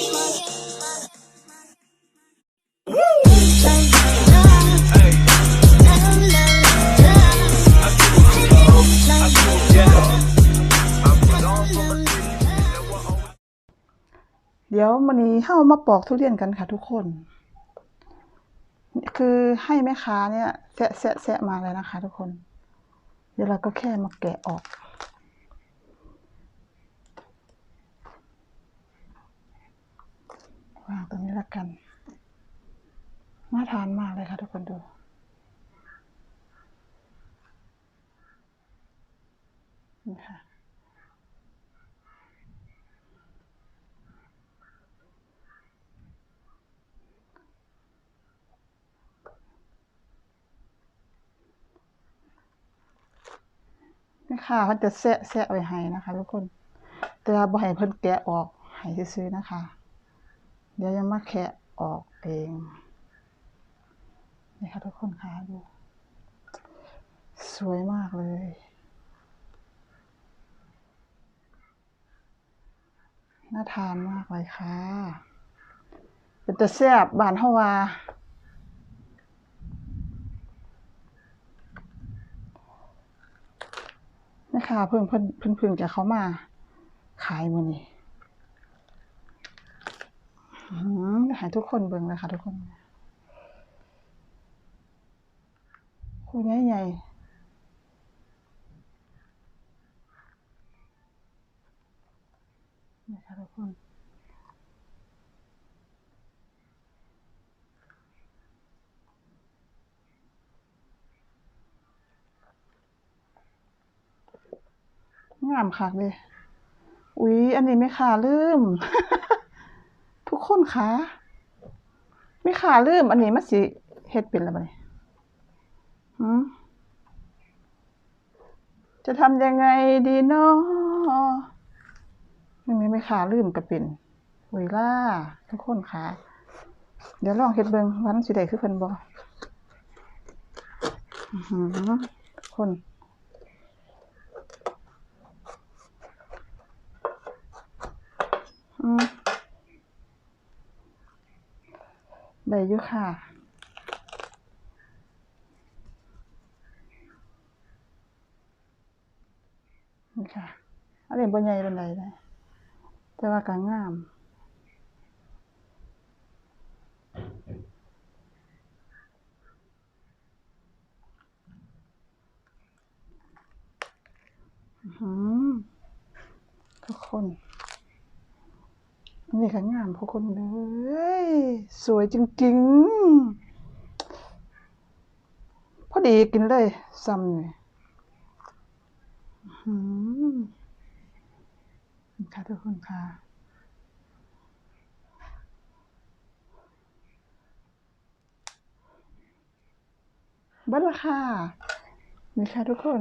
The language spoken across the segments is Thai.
เดี๋ยวมันนี้เฮ้ามาปอกทุเรียนกันค่ะทุกคน คือให้แม่ค้าเนี่ยแซะแซะแซะมาเลยนะคะ ทุกคน เดี๋ยวเราก็แค่มาแกะออก วางตรงนี้ละกัน น่า ทานมากเลยค่ะทุกคนดู นี่ค่ะ นี่ค่ะเขาจะแซะแซะไว้ให้นะคะทุกคน แต่ว่าบ่ให้เพิ่นแกะออกให้ซื้อๆนะคะ เดี๋ยวยังมาแคะออกเอง นี่ค่ะทุกคนค่ะดู สวยมากเลย น่าทานมากเลยค่ะ เป็นแต่แซ่บบานเฮาว่าแม่ค้าเพิ่งเพิ่นเพิ่งเพิ่งจะเขามา ขายมือนี้อืมให้ทุกคนเบิ่งเลยค่ะทุกคน คู่ใหญ่ๆนี่ค่ะทุกคนงามคักเลย อุ๊ย อันนี้ไม่ขาลืม ทุกคนคะไม่ขาลืม อันนี้มันสิเฮ็ดเป็นแล้วบัดนี้หืม จะทำยังไงดีเนาะยังไม่ไม่ขาลืมก็เป็นเวล่าทุกคนคะเดี๋ยวลองเฮ็ดเบิงวันสิได้คือเพิ่นบ่อื้อหือทุกคนได้อยู่ค่ะ ค่ะ อันนี้บ่ใหญ่ปานใดเลยแต่ว่าก็งามอื้อหือทุกคนนี่ค่ะงามพวกคนเลย สวยจริงๆ พอดีกินเลยซ้ำนี่อื้อหือนี่ ค่ะทุกคนค่ะ บัดละค่ะ นี่ค่ะทุกคน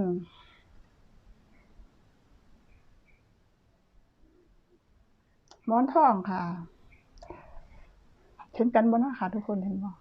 หมอนทองค่ะ เห็นกันบ่นาะค่ะทุกคนเห็นบ่